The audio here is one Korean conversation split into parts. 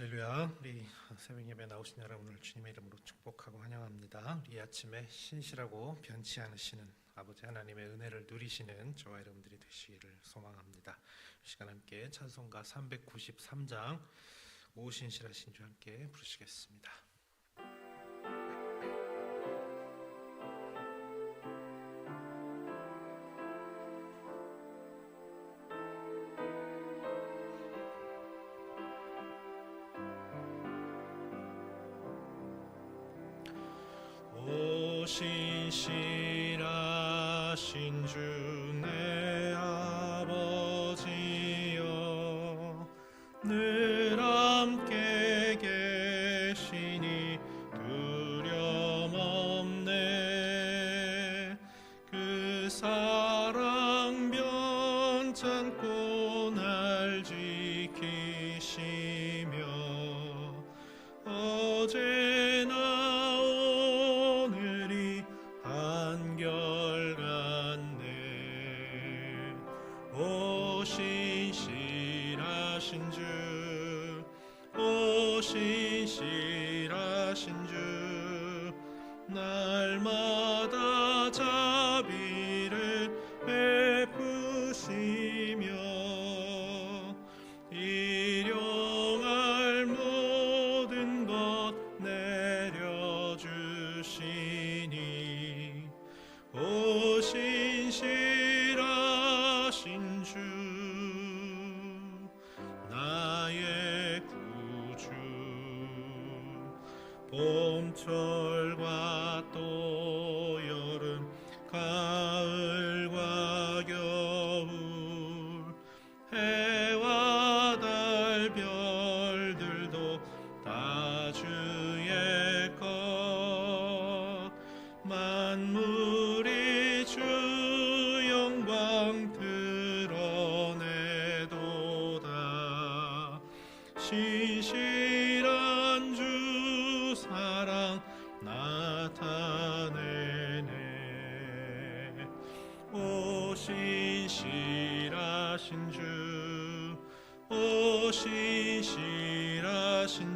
할렐루야. 우리 새벽 예배 나오신 여러분을 주님의 이름으로 축복하고 환영합니다. 우리 이 아침에 신실하고 변치 않으시는 아버지 하나님의 은혜를 누리시는 저와 여러분들이 되시기를 소망합니다. 이 시간 함께 찬송가 393장 오 신실하신 주 함께 부르시겠습니다 날 지키시며 어제 신실하신 주 나의 구주 봄철 나타내네. 오 신실하신 주, 오 신실하신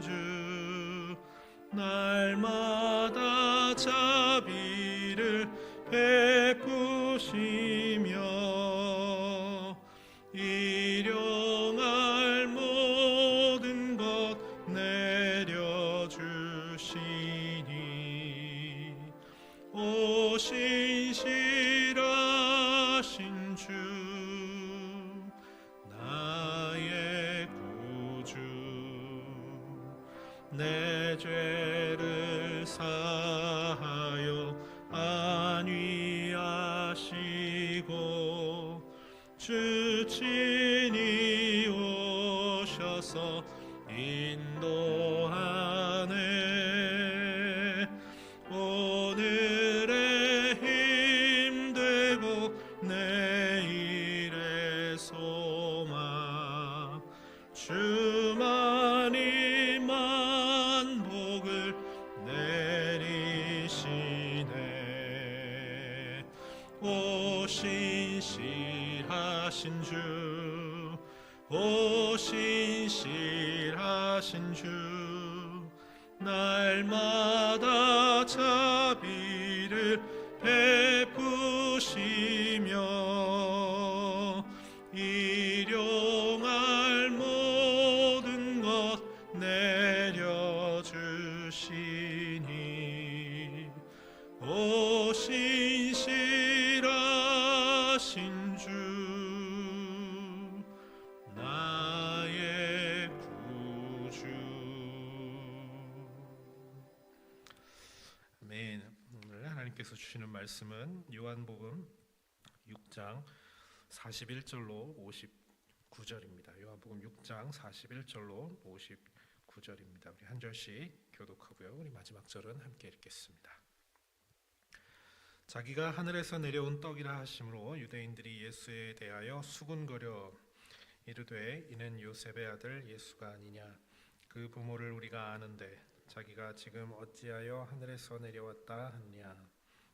주, 날마다 자비를 베 내 죄를 사하여 안위하시고 주 친히 오셔서 주, 오 신실하신 주, 날마다 자비를 베 말씀은 요한복음 6장 41절로 59절입니다. 요한복음 6장 41절로 59절입니다. 우리 한 절씩 교독하고요. 우리 마지막 절은 함께 읽겠습니다. 자기가 하늘에서 내려온 떡이라 하심으로 유대인들이 예수에 대하여 수군거려 이르되 이는 요셉의 아들 예수가 아니냐? 그 부모를 우리가 아는데 자기가 지금 어찌하여 하늘에서 내려왔다 하느냐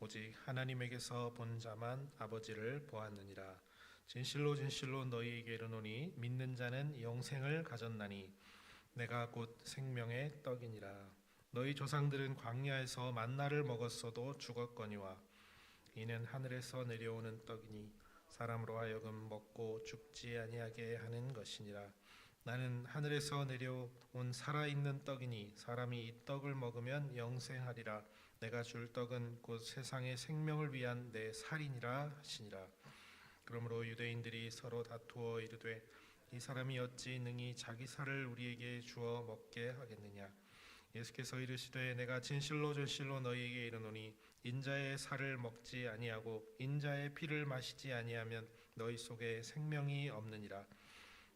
오직 하나님에게서 본 자만 아버지를 보았느니라. 진실로 진실로 너희에게 이르노니 믿는 자는 영생을 가졌나니 내가 곧 생명의 떡이니라. 너희 조상들은 광야에서 만나를 먹었어도 죽었거니와 이는 하늘에서 내려오는 떡이니 사람으로 하여금 먹고 죽지 아니하게 하는 것이니라 나는 하늘에서 내려온 살아있는 떡이니 사람이 이 떡을 먹으면 영생하리라. 내가 줄 떡은 곧 세상의 생명을 위한 내 살이니라 하시니라. 그러므로 유대인들이 서로 다투어 이르되 이 사람이 어찌 능히 자기 살을 우리에게 주어 먹게 하겠느냐? 예수께서 이르시되 내가 진실로 진실로 너희에게 이르노니 인자의 살을 먹지 아니하고 인자의 피를 마시지 아니하면 너희 속에 생명이 없느니라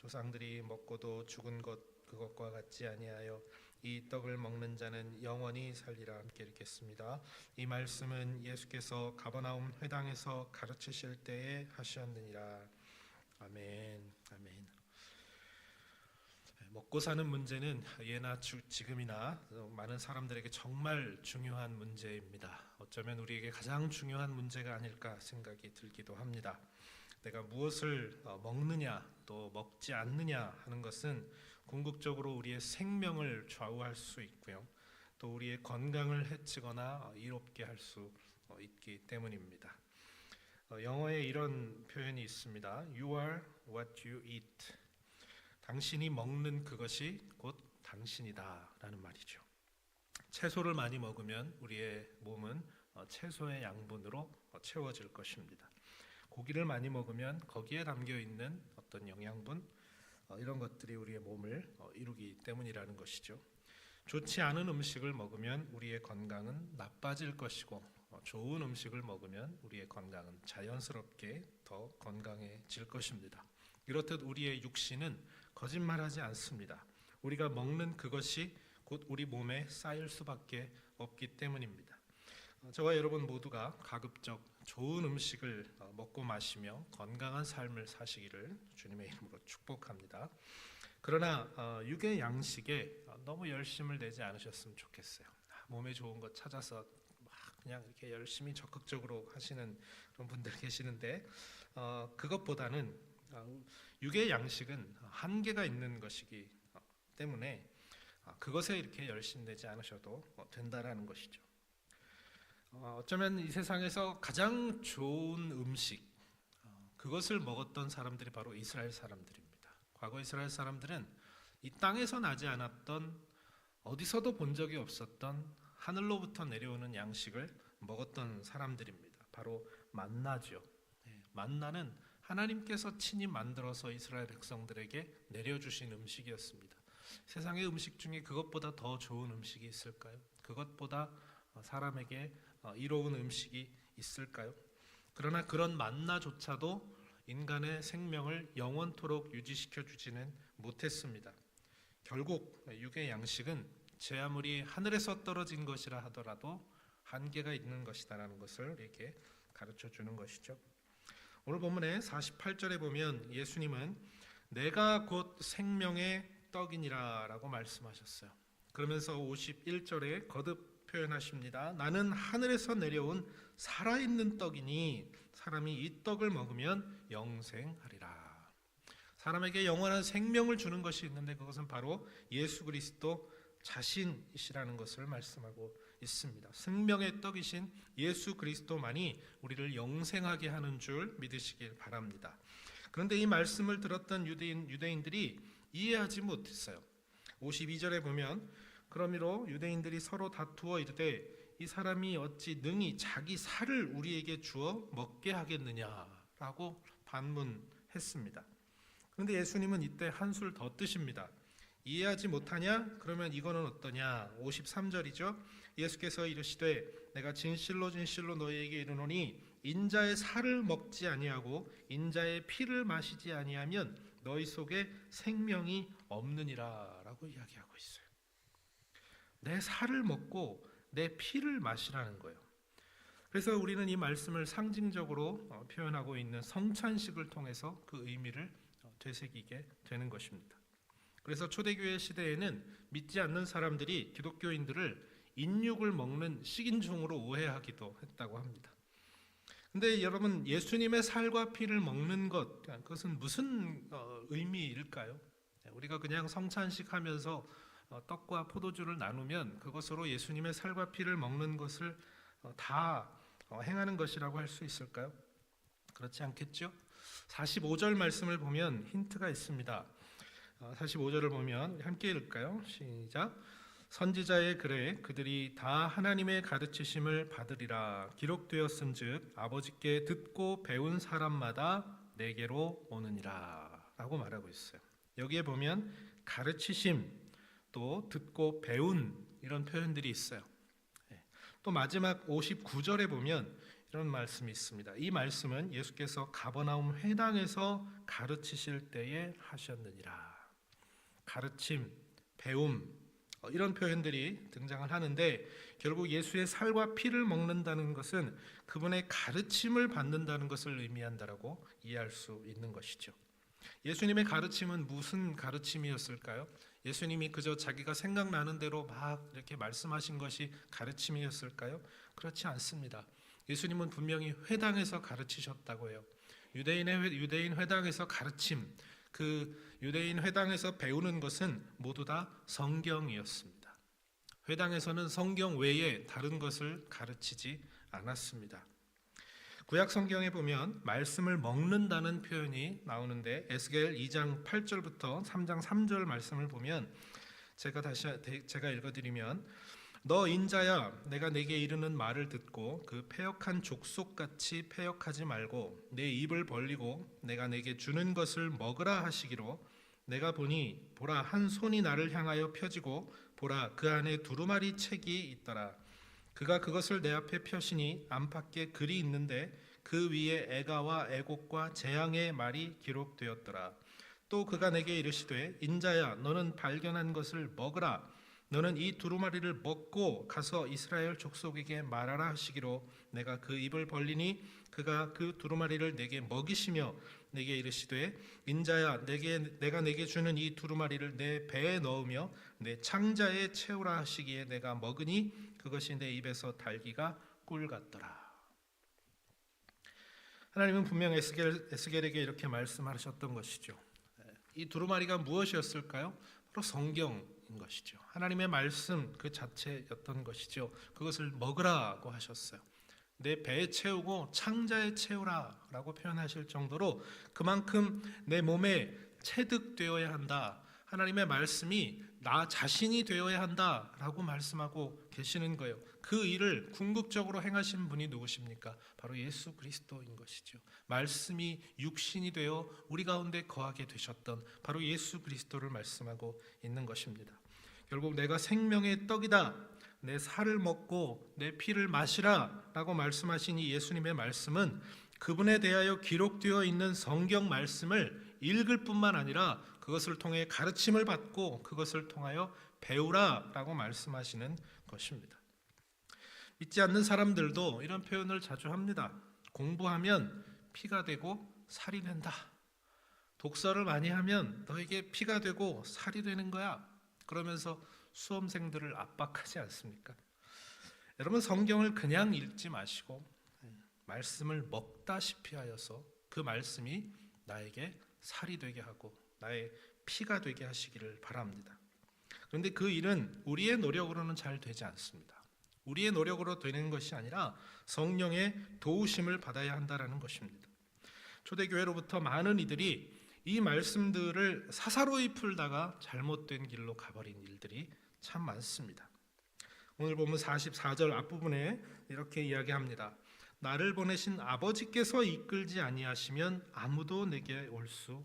조상들이 먹고도 죽은 것 그것과 같지 아니하여 이 떡을 먹는 자는 영원히 살리라 함께 읽겠습니다. 이 말씀은 예수께서 가버나움 회당에서 가르치실 때에 하셨느니라. 아멘. 아멘. 먹고 사는 문제는 예나 주- 지금이나 많은 사람들에게 정말 중요한 문제입니다. 어쩌면 우리에게 가장 중요한 문제가 아닐까 생각이 들기도 합니다. 내가 무엇을 어, 먹느냐 또 먹지 않느냐 하는 것은 궁극적으로 우리의 생명을 좌우할 수 있고요. 또 우리의 건강을 해치거나 어, 이롭게 할 수 있기 때문입니다. 어, 영어에 이런 표현이 있습니다. You are what you eat. 당신이 먹는 그것이 곧 당신이다라는 말이죠. 채소를 많이 먹으면 우리의 몸은 어, 채소의 양분으로 어, 채워질 것입니다. 고기를 많이 먹으면 거기에 담겨 있는 어떤 영양분 어, 이런 것들이 우리의 몸을 어, 이루기 때문이라는 것이죠. 좋지 않은 음식을 먹으면 우리의 건강은 나빠질 것이고 어, 좋은 음식을 먹으면 우리의 건강은 자연스럽게 더 건강해질 것입니다. 이렇듯 우리의 육신은 거짓말하지 않습니다. 우리가 먹는 그것이 곧 우리 몸에 쌓일 수밖에 없기 때문입니다. 어, 저와 여러분 모두가 가급적 좋은 음식을 어, 먹고 마시며 건강한 삶을 사시기를 주님의 이름으로 축복합니다. 그러나 어, 육의 양식에 어, 너무 열심을 내지 않으셨으면 좋겠어요. 아, 몸에 좋은 것 찾아서 막 그냥 이렇게 열심히 적극적으로 하시는 그런 분들 계시는데 어, 그것보다는 어, 육의 양식은 한계가 있는 것이기 어, 때문에 아, 그것에 이렇게 열심 내지 않으셔도 어, 된다라는 것이죠. 어, 어쩌면 이 세상에서 가장 좋은 음식 어, 그것을 먹었던 사람들이 바로 이스라엘 사람들입니다. 과거 이스라엘 사람들은 이 땅에서 나지 않았던 어디서도 본 적이 없었던 하늘로부터 내려오는 양식을 먹었던 사람들입니다. 바로 만나죠. 네, 만나는 하나님께서 친히 만들어서 이스라엘 백성들에게 내려주신 음식이었습니다. 세상의 음식 중에 그것보다 더 좋은 음식이 있을까요? 그것보다 어, 사람에게 어, 이로운 음식이 있을까요? 그러나 그런 만나조차도 인간의 생명을 영원토록 유지시켜 주지는 못했습니다. 결국 육의 양식은 제 아무리 하늘에서 떨어진 것이라 하더라도 한계가 있는 것이다라는 것을 우리에게 가르쳐 주는 것이죠. 오늘 본문의 48절에 보면 예수님은 내가 곧 생명의 떡이니라라고 말씀하셨어요. 그러면서 51절에 거듭 표현하십니다. 나는 하늘에서 내려온 살아있는 떡이니 사람이 이 떡을 먹으면 영생하리라. 사람에게 영원한 생명을 주는 것이 있는데 그것은 바로 예수 그리스도 자신이시라는 것을 말씀하고 있습니다. 생명의 떡이신 예수 그리스도만이 우리를 영생하게 하는 줄 믿으시길 바랍니다. 그런데 이 말씀을 들었던 유대인 유대인들이 이해하지 못했어요. 52절에 보면 그러므로 유대인들이 서로 다투어 이르되 이 사람이 어찌 능히 자기 살을 우리에게 주어 먹게 하겠느냐라고 반문했습니다. 그런데 예수님은 이때 한술 더 뜨십니다. 이해하지 못하냐? 그러면 이거는 어떠냐? 53절이죠. 예수께서 이르시되 내가 진실로 진실로 너희에게 이르노니 인자의 살을 먹지 아니하고 인자의 피를 마시지 아니하면 너희 속에 생명이 없느니라라고 이야기하고 있어요. 내 살을 먹고 내 피를 마시라는 거예요. 그래서 우리는 이 말씀을 상징적으로 어, 표현하고 있는 성찬식을 통해서 그 의미를 어, 되새기게 되는 것입니다. 그래서 초대교회 시대에는 믿지 않는 사람들이 기독교인들을 인육을 먹는 식인종으로 오해하기도 했다고 합니다. 근데 여러분 예수님의 살과 피를 먹는 것 그것은 무슨 어, 의미일까요? 네, 우리가 그냥 성찬식 하면서 어, 떡과 포도주를 나누면 그것으로 예수님의 살과 피를 먹는 것을 어, 다 어, 행하는 것이라고 할 수 있을까요? 그렇지 않겠죠? 45절 말씀을 보면 힌트가 있습니다. 어, 45절을 보면 함께 읽을까요? 시작. 선지자의 글에 그들이 다 하나님의 가르치심을 받으리라 기록되었음즉 아버지께 듣고 배운 사람마다 내게로 오느니라라고 말하고 있어요. 여기에 보면 가르치심 또 듣고 배운 이런 표현들이 있어요. 예. 또 마지막 59절에 보면 이런 말씀이 있습니다. 이 말씀은 예수께서 가버나움 회당에서 가르치실 때에 하셨느니라. 가르침, 배움 어, 이런 표현들이 등장을 하는데 결국 예수의 살과 피를 먹는다는 것은 그분의 가르침을 받는다는 것을 의미한다라고 이해할 수 있는 것이죠. 예수님의 가르침은 무슨 가르침이었을까요? 예수님이 그저 자기가 생각나는 대로 막 이렇게 말씀하신 것이 가르침이었을까요? 그렇지 않습니다. 예수님은 분명히 회당에서 가르치셨다고 해요. 유대인의 회- 유대인 회당에서 가르침, 그 유대인 회당에서 배우는 것은 모두 다 성경이었습니다. 회당에서는 성경 외에 다른 것을 가르치지 않았습니다. 구약 성경에 보면 말씀을 먹는다는 표현이 나오는데 에스겔 2장 8절부터 3장 3절 말씀을 보면 제가 다시 제가 읽어 드리면 너 인자야 내가 내게 이르는 말을 듣고 그 패역한 족속같이 패역하지 말고 내 입을 벌리고 내가 내게 주는 것을 먹으라 하시기로 내가 보니 보라 한 손이 나를 향하여 펴지고 보라 그 안에 두루마리 책이 있더라 그가 그것을 내 앞에 펴시니 안팎에 글이 있는데 그 위에 애가와 애곡과 재앙의 말이 기록되었더라. 또 그가 내게 이르시되 인자야 너는 발견한 것을 먹으라. 너는 이 두루마리를 먹고 가서 이스라엘 족속에게 말하라 하시기로 내가 그 입을 벌리니 그가 그 두루마리를 내게 먹이시며 내게 이르시되 인자야 내게 내가 내게 주는 이 두루마리를 내 배에 넣으며 내 창자에 채우라 하시기에 내가 먹으니 그것이 내 입에서 달기가 꿀 같더라. 하나님은 분명 에스겔, 에스겔에게 이렇게 말씀하셨던 것이죠. 이 두루마리가 무엇이었을까요? 바로 성경인 것이죠. 하나님의 말씀 그 자체였던 것이죠. 그것을 먹으라고 하셨어요. 내 배에 채우고 창자에 채우라라고 표현하실 정도로 그만큼 내 몸에 체득되어야 한다. 하나님의 말씀이 나 자신이 되어야 한다라고 말씀하고 계시는 거예요. 그 일을 궁극적으로 행하신 분이 누구십니까? 바로 예수 그리스도인 것이죠. 말씀이 육신이 되어 우리 가운데 거하게 되셨던 바로 예수 그리스도를 말씀하고 있는 것입니다. 결국 내가 생명의 떡이다. 내 살을 먹고 내 피를 마시라라고 말씀하신 이 예수님의 말씀은 그분에 대하여 기록되어 있는 성경 말씀을 읽을 뿐만 아니라 그것을 통해 가르침을 받고 그것을 통하여 배우라라고 말씀하시는 것입니다. 믿지 않는 사람들도 이런 표현을 자주 합니다. 공부하면 피가 되고 살이 된다. 독서를 많이 하면 너에게 피가 되고 살이 되는 거야. 그러면서 수험생들을 압박하지 않습니까? 여러분 성경을 그냥 읽지 마시고 말씀을 먹다시피 하여서 그 말씀이 나에게 살이 되게 하고 나의 피가 되게 하시기를 바랍니다. 그런데 그 일은 우리의 노력으로는 잘 되지 않습니다. 우리의 노력으로 되는 것이 아니라 성령의 도우심을 받아야 한다라는 것입니다. 초대교회로부터 많은 이들이 이 말씀들을 사사로이 풀다가 잘못된 길로 가버린 일들이 참 많습니다. 오늘 보면 44절 앞부분에 이렇게 이야기합니다. 나를 보내신 아버지께서 이끌지 아니하시면 아무도 내게 올 수.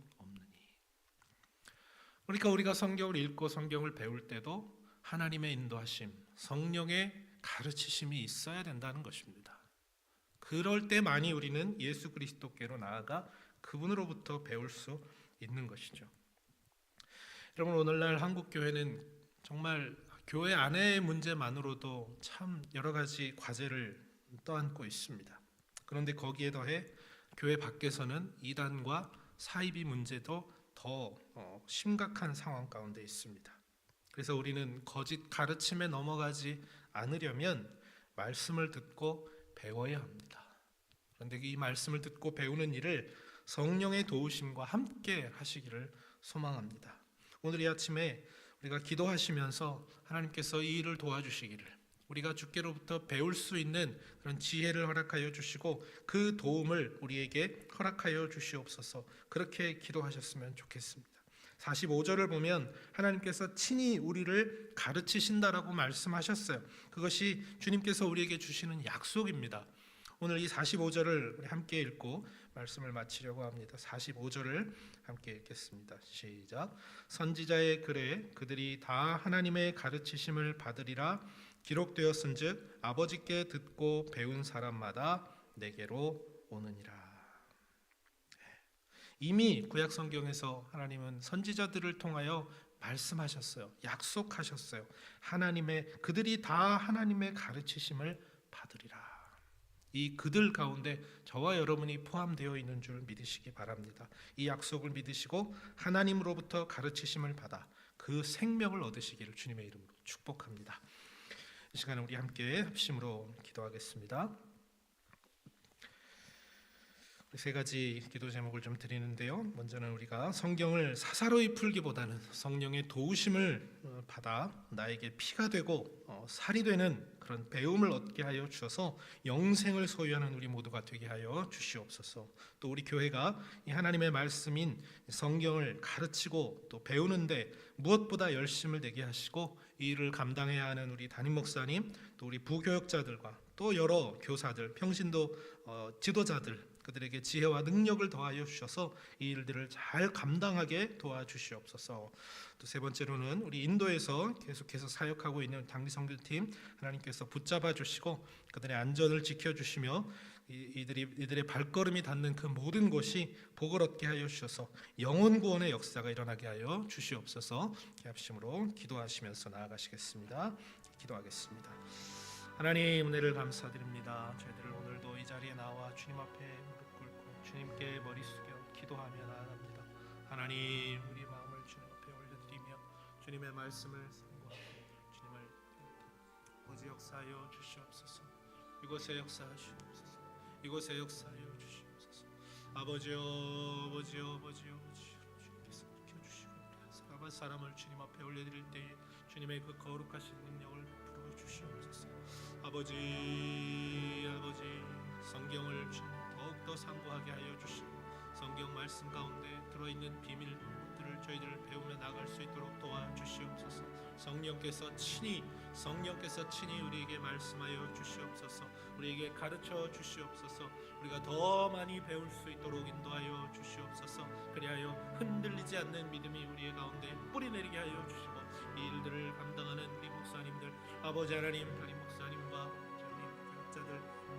그러니까 우리가 성경을 읽고 성경을 배울 때도 하나님의 인도하심, 성령의 가르치심이 있어야 된다는 것입니다. 그럴 때만이 우리는 예수 그리스도께로 나아가 그분으로부터 배울 수 있는 것이죠. 여러분 오늘날 한국 교회는 정말 교회 안의 문제만으로도 참 여러 가지 과제를 떠안고 있습니다. 그런데 거기에 더해 교회 밖에서는 이단과 사이비 문제도 더 어, 심각한 상황 가운데 있습니다. 그래서 우리는 거짓 가르침에 넘어가지 않으려면 말씀을 듣고 배워야 합니다. 그런데 이 말씀을 듣고 배우는 일을 성령의 도우심과 함께 하시기를 소망합니다. 오늘 이 아침에 우리가 기도하시면서 하나님께서 이 일을 도와주시기를 우리가 주께로부터 배울 수 있는 그런 지혜를 허락하여 주시고 그 도움을 우리에게 허락하여 주시옵소서 그렇게 기도하셨으면 좋겠습니다. 45절을 보면 하나님께서 친히 우리를 가르치신다라고 말씀하셨어요. 그것이 주님께서 우리에게 주시는 약속입니다. 오늘 이 45절을 우리 함께 읽고 말씀을 마치려고 합니다. 45절을 함께 읽겠습니다. 시작. 선지자의 글에 그들이 다 하나님의 가르치심을 받으리라 기록되었은즉 아버지께 듣고 배운 사람마다 내게로 오느니라. 이미 구약 성경에서 하나님은 선지자들을 통하여 말씀하셨어요. 약속하셨어요. 하나님의 그들이 다 하나님의 가르치심을 받으리라. 이 그들 가운데 저와 여러분이 포함되어 있는 줄 믿으시기 바랍니다. 이 약속을 믿으시고 하나님으로부터 가르치심을 받아 그 생명을 얻으시기를 주님의 이름으로 축복합니다. 이 시간에 우리 함께 합심으로 기도하겠습니다. 세 가지 기도 제목을 좀 드리는데요. 먼저는 우리가 성경을 사사로이 풀기보다는 성령의 도우심을 어, 받아 나에게 피가 되고 어, 살이 되는 그런 배움을 얻게 하여 주셔서 영생을 소유하는 우리 모두가 되게 하여 주시옵소서. 또 우리 교회가 이 하나님의 말씀인 성경을 가르치고 또 배우는데 무엇보다 열심을 내게 하시고 이 일을 감당해야 하는 우리 담임 목사님 또 우리 부교역자들과 또 여러 교사들 평신도 어, 지도자들 그들에게 지혜와 능력을 더하여 주셔서 이 일들을 잘 감당하게 도와주시옵소서. 또 세 번째로는 우리 인도에서 계속해서 사역하고 있는 당리 선교팀 하나님께서 붙잡아 주시고 그들의 안전을 지켜 주시며 이- 이들이 이들의 발걸음이 닿는 그 모든 곳이 복을 얻게 하여 주셔서 영혼 구원의 역사가 일어나게 하여 주시옵소서. 기합심으로 기도하시면서 나아가시겠습니다. 기도하겠습니다. 하나님 은혜를 감사드립니다. 주님 앞에 무릎 꿇고 주님께 머리 숙여 기도하며 나아갑니다. 하나님 우리 마음을 주님 앞에 올려드리며 주님의 말씀을 상고하고 주님을 오직 역사하여 주시옵소서. 이곳에 역사하시옵소서. 이곳에 역사하여 주시옵소서. 아버지여 아버지여 아버지여 주님께서 지켜주시고 사람 사람을 주님 앞에 올려드릴 때에 주님의 그 거룩하신 능력을 베풀어 주시옵소서. 아버지 아버지 성경을 더욱더 상고하게 하여 주시고 성경 말씀 가운데 들어있는 비밀들을 저희들 배우며 나갈 수 있도록 도와주시옵소서. 성령께서 친히 성령께서 친히 우리에게 말씀하여 주시옵소서. 우리에게 가르쳐 주시옵소서. 우리가 더 많이 배울 수 있도록 인도하여 주시옵소서. 그리하여 흔들리지 않는 믿음이 우리의 가운데 뿌리 내리게 하여 주시고 이 일들을 감당하는 우리 목사님들 아버지 하나님 저희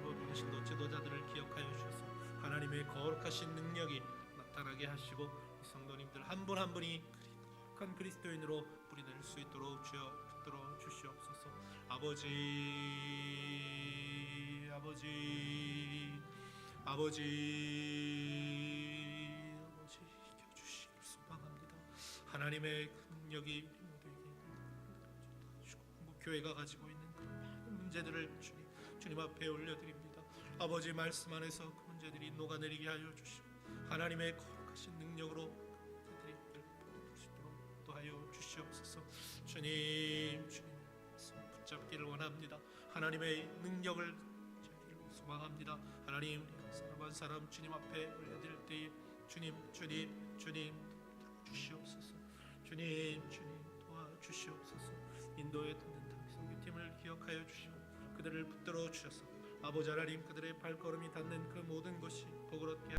또 평신도 지도자들을 기억하여 주셔서 하나님의 거룩하신 능력이 나타나게 하시고 이 성도님들 한분한 분이 거룩한 그리스도인으로 뿌리낼 수 있도록 주여 붙들어 주시옵소서. 아버지 아버지 아버지 아버지 이겨주시길 소망합니다. 하나님의 능력이 한국 교회가 가지고 있는 그 많은 문제들을 주님, 주님 앞에 올려드립니다. 아버지 말씀 안에서 그 문제들이 녹아내리게 하여 주시고 하나님의 거룩하신 능력으로 그들이 볼수 있도록 또하여 주시옵소서. 주님, 주님 붙잡기를 원합니다. 하나님의 능력을 소망합니다. 하나님, 우리 한 사람 주님 앞에 올려드릴 때에 주님 주님 주님 주시옵소서 주님 주님 도와주시옵소서 인도에 듣는 당 선교팀을 기억하여 주시고 그들을 붙들어 주셔서. 아버지 하나님 그들의 발걸음이 닿는 그 모든 것이 복을 얻게